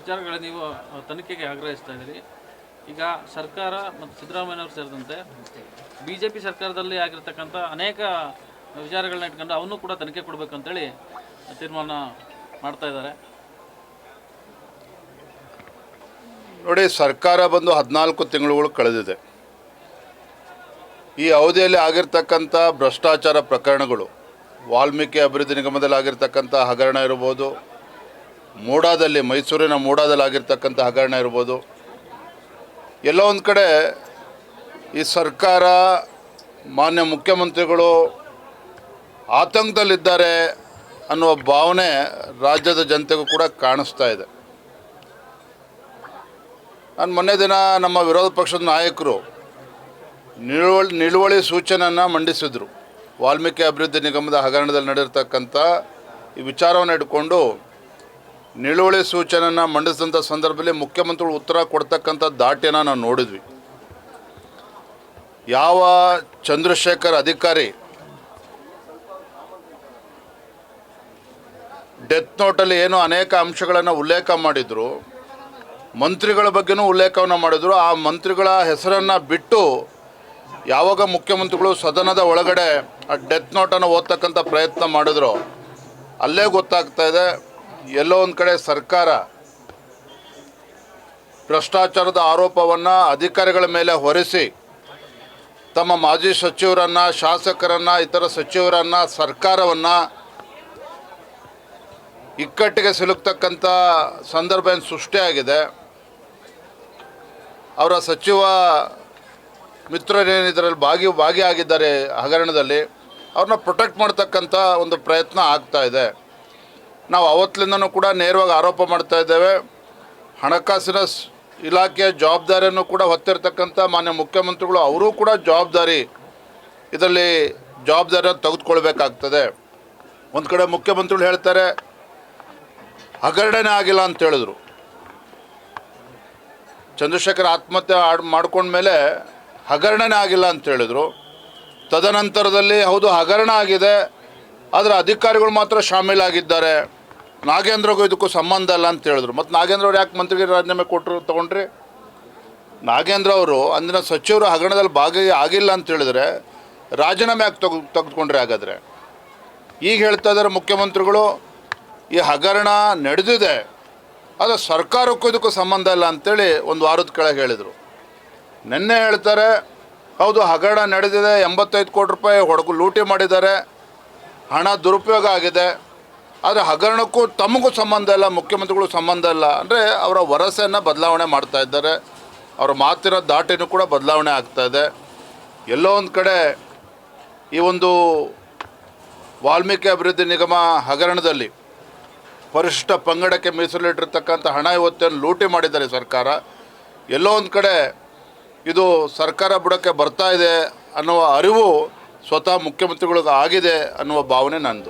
ವಿಚಾರಗಳ ನೀವು ತನಿಖೆಗೆ ಆಗ್ರಹಿಸ್ತಾ ಇದ್ದೀರಿ. ಈಗ ಸರ್ಕಾರ ಮತ್ತು ಸಿದ್ದರಾಮಯ್ಯವರು ಸೇರಿದಂತೆ ಬಿ ಜೆ ಪಿ ಸರ್ಕಾರದಲ್ಲಿ ಆಗಿರ್ತಕ್ಕಂಥ ಅನೇಕ ವಿಚಾರಗಳನ್ನ ಇಟ್ಕೊಂಡು ಅವನು ಕೂಡ ತನಿಖೆ ಕೊಡಬೇಕಂತೇಳಿ ತೀರ್ಮಾನ ಮಾಡ್ತಾ ಇದ್ದಾರೆ. ನೋಡಿ, ಸರ್ಕಾರ ಬಂದು ಹದಿನಾಲ್ಕು ತಿಂಗಳುಗಳು ಕಳೆದಿದೆ. ಈ ಅವಧಿಯಲ್ಲಿ ಆಗಿರ್ತಕ್ಕಂಥ ಭ್ರಷ್ಟಾಚಾರ ಪ್ರಕರಣಗಳು, ವಾಲ್ಮೀಕಿ ಅಭಿವೃದ್ಧಿ ನಿಗಮದಲ್ಲಿ ಆಗಿರ್ತಕ್ಕಂಥ ಹಗರಣ ಇರ್ಬೋದು ಮೂಡಾದಲ್ಲಿ, ಮೈಸೂರಿನ ಮೂಡಾದಲ್ಲಿ ಆಗಿರ್ತಕ್ಕಂಥ ಹಗರಣ ಇರ್ಬೋದು. ಎಲ್ಲ ಒಂದು ಕಡೆ ಈ ಸರ್ಕಾರ, ಮಾನ್ಯ ಮುಖ್ಯಮಂತ್ರಿಗಳು ಆತಂಕದಲ್ಲಿದ್ದಾರೆ ಅನ್ನುವ ಭಾವನೆ ರಾಜ್ಯದ ಜನತೆಗೂ ಕೂಡ ಕಾಣಿಸ್ತಾ ಇದೆ. ನಾನು ಮೊನ್ನೆ ದಿನ ನಮ್ಮ ವಿರೋಧ ಪಕ್ಷದ ನಾಯಕರು ನಿಳುವಳಿ ನಿಳುವಳಿ ಸೂಚನೆಯನ್ನು ಮಂಡಿಸಿದರು. ವಾಲ್ಮೀಕಿ ಅಭಿವೃದ್ಧಿ ನಿಗಮದ ಹಗರಣದಲ್ಲಿ ನಡೆದಿರ್ತಕ್ಕಂಥ ಈ ವಿಚಾರವನ್ನು ಇಟ್ಕೊಂಡು ನಿಲುವಳಿ ಸೂಚನೆಯನ್ನು ಮಂಡಿಸಿದಂಥ ಸಂದರ್ಭದಲ್ಲಿ ಮುಖ್ಯಮಂತ್ರಿಗಳು ಉತ್ತರ ಕೊಡ್ತಕ್ಕಂಥ ದಾಟಿಯನ್ನು ನಾವು ನೋಡಿದ್ವಿ. ಯಾವ ಚಂದ್ರಶೇಖರ್ ಅಧಿಕಾರಿ ಡೆತ್ ನೋಟಲ್ಲಿ ಏನು ಅನೇಕ ಅಂಶಗಳನ್ನು ಉಲ್ಲೇಖ ಮಾಡಿದರು, ಮಂತ್ರಿಗಳ ಬಗ್ಗೆನೂ ಉಲ್ಲೇಖವನ್ನು ಮಾಡಿದರು, ಆ ಮಂತ್ರಿಗಳ ಹೆಸರನ್ನು ಬಿಟ್ಟು ಯಾವಾಗ ಮುಖ್ಯಮಂತ್ರಿಗಳು ಸದನದ ಒಳಗಡೆ ಆ ಡೆತ್ ನೋಟನ್ನು ಓದ್ತಕ್ಕಂಥ ಪ್ರಯತ್ನ ಮಾಡಿದ್ರು, ಅಲ್ಲೇ ಗೊತ್ತಾಗ್ತಾ ಇದೆ. ಎಲ್ಲೋ ಒಂದು ಕಡೆ ಸರ್ಕಾರ ಭ್ರಷ್ಟಾಚಾರದ ಆರೋಪವನ್ನು ಅಧಿಕಾರಿಗಳ ಮೇಲೆ ಹೊರಿಸಿ ತಮ್ಮ ಮಾಜಿ ಸಚಿವರನ್ನು, ಶಾಸಕರನ್ನು, ಇತರ ಸಚಿವರನ್ನು, ಸರ್ಕಾರವನ್ನು ಇಕ್ಕಟ್ಟಿಗೆ ಸಿಲುಕ್ತಕ್ಕಂಥ ಸಂದರ್ಭ ಏನು ಸೃಷ್ಟಿಯಾಗಿದೆ ಅವರ ಸಚಿವ ಮಿತ್ರರೇನು ಇದರಲ್ಲಿ ಭಾಗಿ, ಭಾಗಿಯಾಗಿದ್ದಾರೆ ಹಗರಣದಲ್ಲಿ. ಅವ್ರನ್ನ ಪ್ರೊಟೆಕ್ಟ್ ಮಾಡ್ತಕ್ಕಂಥ ಒಂದು ಪ್ರಯತ್ನ ಆಗ್ತಾ ಇದೆ. ನಾವು ಅವತ್ತಿನಿಂದನೂ ಕೂಡ ನೇರವಾಗಿ ಆರೋಪ ಮಾಡ್ತಾ ಇದ್ದೇವೆ. ಹಣಕಾಸಿನ ಇಲಾಖೆಯ ಜವಾಬ್ದಾರಿಯನ್ನು ಕೂಡ ಹೊತ್ತಿರತಕ್ಕಂಥ ಮಾನ್ಯ ಮುಖ್ಯಮಂತ್ರಿಗಳು, ಅವರೂ ಕೂಡ ಜವಾಬ್ದಾರಿ ಇದರಲ್ಲಿ ಜವಾಬ್ದಾರಿಯನ್ನು ತೆಗೆದುಕೊಳ್ಬೇಕಾಗ್ತದೆ. ಒಂದು ಕಡೆ ಮುಖ್ಯಮಂತ್ರಿಗಳು ಹೇಳ್ತಾರೆ ಹಗರಣನೇ ಆಗಿಲ್ಲ ಅಂತ ಹೇಳಿದ್ರು. ಚಂದ್ರಶೇಖರ್ ಆತ್ಮಹತ್ಯೆ ಆಡ್, ಮಾಡ್ಕೊಂಡ್ಮೇಲೆ ಹಗರಣನೇ ಆಗಿಲ್ಲ ಅಂತ ಹೇಳಿದರು. ತದನಂತರದಲ್ಲಿ ಹೌದು, ಹಗರಣ ಆಗಿದೆ, ಆದರೆ ಅಧಿಕಾರಿಗಳು ಮಾತ್ರ ಶಾಮೀಲಾಗಿದ್ದಾರೆ. ನಾಗೇಂದ್ರಗೂ ಇದಕ್ಕೂ ಸಂಬಂಧ ಇಲ್ಲ ಅಂತ ಹೇಳಿದ್ರು. ಮತ್ತು ನಾಗೇಂದ್ರ ಅವ್ರು ಯಾಕೆ ಮಂತ್ರಿಗೆ ರಾಜೀನಾಮೆ ಕೊಟ್ಟರು ತೊಗೊಂಡ್ರಿ? ನಾಗೇಂದ್ರ ಅವರು ಅಂದಿನ ಸಚಿವರು ಹಗರಣದಲ್ಲಿ ಭಾಗಿ ಆಗಿಲ್ಲ ಅಂತ ಹೇಳಿದ್ರೆ ರಾಜೀನಾಮೆ ಯಾಕೆ ತೆಗೆ, ತೆಗೆದುಕೊಂಡ್ರೆ ಹಾಗಾದರೆ? ಈಗ ಹೇಳ್ತಾ ಇದ್ದಾರೆ ಮುಖ್ಯಮಂತ್ರಿಗಳು, ಈ ಹಗರಣ ನಡೆದಿದೆ. ಅದು ಸರ್ಕಾರಕ್ಕೂ ಇದಕ್ಕೂ ಸಂಬಂಧ ಇಲ್ಲ ಅಂತೇಳಿ ಒಂದು ವಾರದ ಕೆಳಗೆ ಹೇಳಿದರು. ನಿನ್ನೆ ಹೇಳ್ತಾರೆ, ಹೌದು ಹಗರಣ ನಡೆದಿದೆ, ಎಂಬತ್ತೈದು ಕೋಟಿ ರೂಪಾಯಿ ಹೊಡಗು ಲೂಟಿ ಮಾಡಿದ್ದಾರೆ, ಹಣ ದುರುಪಯೋಗ ಆಗಿದೆ. ಆದರೆ ಹಗರಣಕ್ಕೂ ತಮಗೂ ಸಂಬಂಧ ಇಲ್ಲ ಮುಖ್ಯಮಂತ್ರಿಗಳು ಸಂಬಂಧ ಇಲ್ಲ. ಅಂದರೆ ಅವರ ವರಸೆಯನ್ನು ಬದಲಾವಣೆ ಮಾಡ್ತಾ ಇದ್ದಾರೆ. ಅವರ ಮಾತಿನ ದಾಟಿನೂ ಕೂಡ ಬದಲಾವಣೆ ಆಗ್ತಾ ಇದೆ. ಎಲ್ಲೋ ಒಂದು ಕಡೆ ಈ ಒಂದು ವಾಲ್ಮೀಕಿ ಅಭಿವೃದ್ಧಿ ನಿಗಮ ಹಗರಣದಲ್ಲಿ ಪರಿಶಿಷ್ಟ ಪಂಗಡಕ್ಕೆ ಮೀಸಲಿಟ್ಟಿರ್ತಕ್ಕಂಥ ಹಣ ಇವತ್ತೇನು ಲೂಟಿ ಮಾಡಿದ್ದಾರೆ ಸರ್ಕಾರ. ಎಲ್ಲೋ ಒಂದು ಕಡೆ ಇದು ಸರ್ಕಾರ ಬುಡಕ್ಕೆ ಬರ್ತಾ ಇದೆ ಅನ್ನುವ ಅರಿವು ಸ್ವತಃ ಮುಖ್ಯಮಂತ್ರಿಗಳಿಗೆ ಆಗಿದೆ ಅನ್ನುವ ಭಾವನೆ ನಂದು.